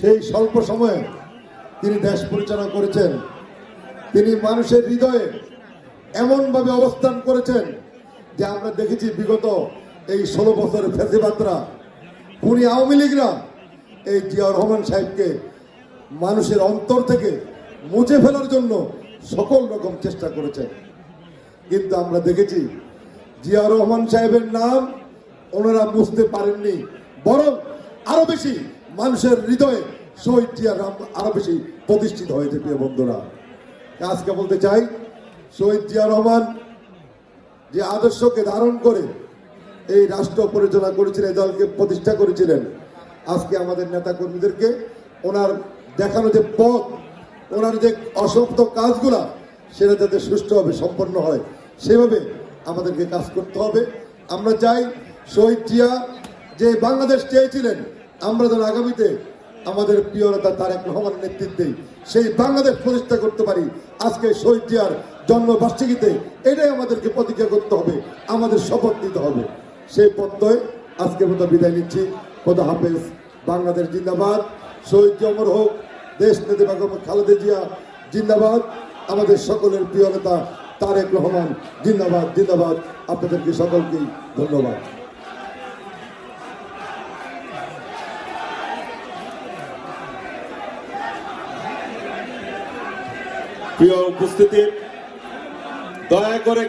সেই স্বল্প সময়ে তিনি দেশ পরিচালনা করেছেন। তিনি মানুষের হৃদয়ে এমনভাবে অবস্থান করেছেন যে আমরা দেখেছি বিগত এই ষোলো বছরের ফেসিবাদরা খুনি আওয়ামী লীগরা এই জিয়াউর রহমান সাহেবকে মানুষের অন্তর থেকে মুছে ফেলার জন্য সকল রকম চেষ্টা করেছেন। কিন্তু আমরা দেখেছি জিয়া রহমান সাহেবের নাম ওনারা বুঝতে পারেননি, বরং আরও বেশি মানুষের হৃদয়ে শহীদ জিয়ার নাম আরও বেশি প্রতিষ্ঠিত হয়েছে, প্রিয় বন্ধুরা। আজকে বলতে চাই, শহীদ জিয়া রহমান যে আদর্শকে ধারণ করে এই রাষ্ট্র পরিচালনা করেছিলেন, এই দলকে প্রতিষ্ঠা করেছিলেন, আজকে আমাদের নেতা কর্মীদেরকে ওনার দেখানো যে পথ, ওনার যে অসমাপ্ত কাজগুলা, সেটা যাতে সুষ্ঠুভাবে সম্পন্ন হয়, সেভাবে আমাদেরকে কাজ করতে হবে। আমরা চাই শহীদ জিয়া যে বাংলাদেশ চেয়েছিলেন আমরা যেন আগামীতে আমাদের প্রিয় নেতা তারেক রহমানের নেতৃত্বে সেই বাংলাদেশ প্রতিষ্ঠা করতে পারি। আজকে শহীদ জিয়ার জন্মবার্ষিকীতে এটাই আমাদেরকে প্রতিজ্ঞা করতে হবে, আমাদের শপথ নিতে হবে। সেই পথে আজকের মতো বিদায় নিচ্ছি। খোদা হাফেজ, বাংলাদেশ জিন্দাবাদ। শহীদ জি অমর হোক, দেশ নেতা বেগম খালেদা জিয়া জিন্দাবাদ। আমাদের সকলের প্রিয় নেতা তারেক রহমান জিন্দাবাদ জিন্দাবাদ। আপনাদেরকে সকলকেই ধন্যবাদ। প্রিয় উপস্থিতি দয়া করে